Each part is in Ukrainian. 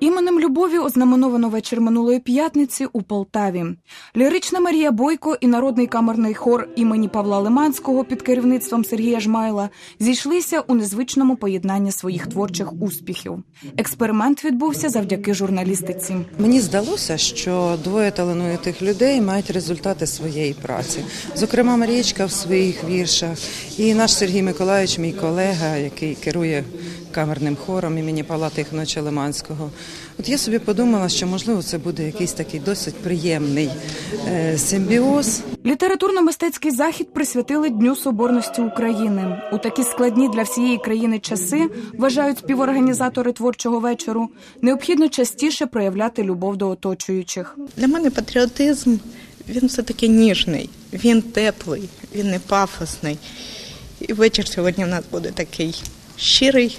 Іменем любові ознаменовано вечір минулої п'ятниці у Полтаві. Лірична Марія Бойко і народний камерний хор імені Павла Лиманського під керівництвом Сергія Жмайла зійшлися у незвичному поєднанні своїх творчих успіхів. Експеримент відбувся завдяки журналістиці. Мені здалося, що двоє талановитих людей мають результати своєї праці. Зокрема, Марієчка в своїх віршах, і наш Сергій Миколаївич, мій колега, який керує камерним хором імені Павла Тихоновича Лиманського. От я собі подумала, що можливо це буде якийсь такий досить приємний е, симбіоз. Літературно-мистецький захід присвятили Дню Соборності України. У такі складні для всієї країни часи, вважають співорганізатори творчого вечору, необхідно частіше проявляти любов до оточуючих. Для мене патріотизм він все-таки ніжний, він теплий, він не пафосний. І вечір сьогодні в нас буде такий щирий,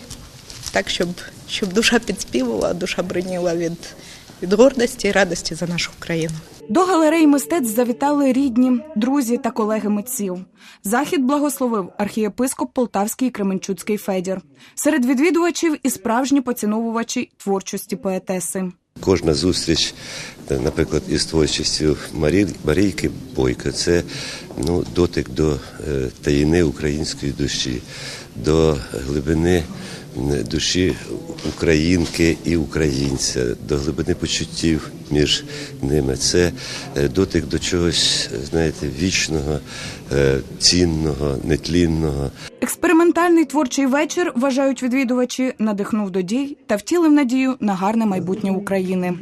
так, щоб, щоб душа підспівувала, душа броніла від, від гордості і радості за нашу країну. До галереї мистецтв завітали рідні, друзі та колеги митців. Захід благословив архієпископ Полтавський і Кременчуцький Федір. Серед відвідувачів і справжні поціновувачі творчості поетеси. Кожна зустріч, е, наприклад, із творчістю Марі, Марійки Бойко, це ну, дотик до е, таїни української душі, до глибини душі українки і українця, до глибини почуттів між ними. Це е, дотик до чогось, знаєте, вічного, е, цінного, нетлінного. Експериментальний творчий вечір, вважають відвідувачі, надихнув до дій та втілив надію на гарне майбутнє України.